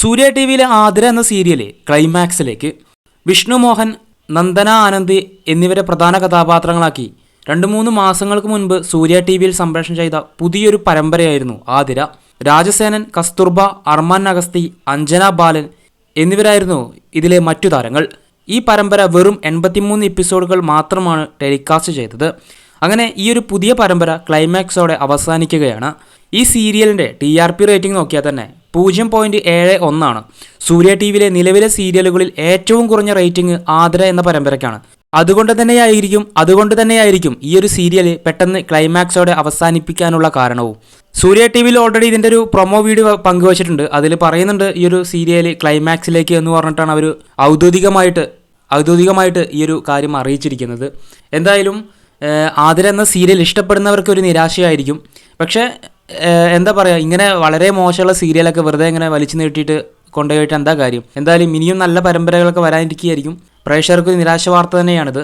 സൂര്യ T വിയിലെ ആതിര എന്ന സീരിയലെ ക്ലൈമാക്സിലേക്ക് വിഷ്ണു മോഹൻ നന്ദന ആനന്ദ് എന്നിവരെ പ്രധാന കഥാപാത്രങ്ങളാക്കി. രണ്ട് മൂന്ന് മാസങ്ങൾക്ക് മുൻപ് സൂര്യ ടി വിയിൽ സംപ്രേഷണം ചെയ്ത പുതിയൊരു പരമ്പരയായിരുന്നു ആതിര. രാജസേനൻ കസ്തൂർബ അർമാൻ അഗസ്തി അഞ്ജന ബാലൻ എന്നിവരായിരുന്നു ഇതിലെ മറ്റു താരങ്ങൾ. ഈ പരമ്പര വെറും എൺപത്തിമൂന്ന് എപ്പിസോഡുകൾ മാത്രമാണ് ടെലികാസ്റ്റ് ചെയ്തത്. അങ്ങനെ ഈ ഒരു പുതിയ പരമ്പര ക്ലൈമാക്സോടെ അവസാനിക്കുകയാണ്. ഈ സീരിയലിന്റെ ടി ആർ പി റേറ്റിംഗ് നോക്കിയാൽ തന്നെ പൂജ്യം പോയിന്റ് ഏഴ് ഒന്നാണ്. സൂര്യ ടി വിയിലെ നിലവിലെ സീരിയലുകളിൽ ഏറ്റവും കുറഞ്ഞ റേറ്റിംഗ് ആതിര എന്ന പരമ്പരയ്ക്കാണ്. അതുകൊണ്ട് തന്നെയായിരിക്കും അതുകൊണ്ട് തന്നെയായിരിക്കും ഈ ഒരു സീരിയൽ പെട്ടെന്ന് ക്ലൈമാക്സോടെ അവസാനിപ്പിക്കാനുള്ള കാരണവും. സൂര്യ ടി വിയിൽ ഓൾറെഡി ഇതിന്റെ ഒരു പ്രൊമോ വീഡിയോ പങ്കുവച്ചിട്ടുണ്ട്. അതിൽ പറയുന്നുണ്ട് ഈ ഒരു സീരിയൽ ക്ലൈമാക്സിലേക്ക് എന്ന് പറഞ്ഞിട്ടാണ് അവർ ഔദ്യോഗികമായിട്ട് ഔദ്യോഗികമായിട്ട് ഈ ഒരു കാര്യം അറിയിച്ചിരിക്കുന്നത്. എന്തായാലും ആതിര എന്ന സീരിയൽ ഇഷ്ടപ്പെടുന്നവർക്ക് ഒരു നിരാശയായിരിക്കും. പക്ഷേ എന്താ പറയുക ഇങ്ങനെ വളരെ മോശമുള്ള സീരിയലൊക്കെ വെറുതെ ഇങ്ങനെ വലിച്ചു നീട്ടിയിട്ട് കൊണ്ടുപോയിട്ട് എന്താ കാര്യം? എന്തായാലും ഇനിയും നല്ല പരമ്പരകളൊക്കെ വരാനിരിക്കുകയായിരിക്കും. പ്രേക്ഷകർക്ക് നിരാശ വാർത്ത തന്നെയാണിത്.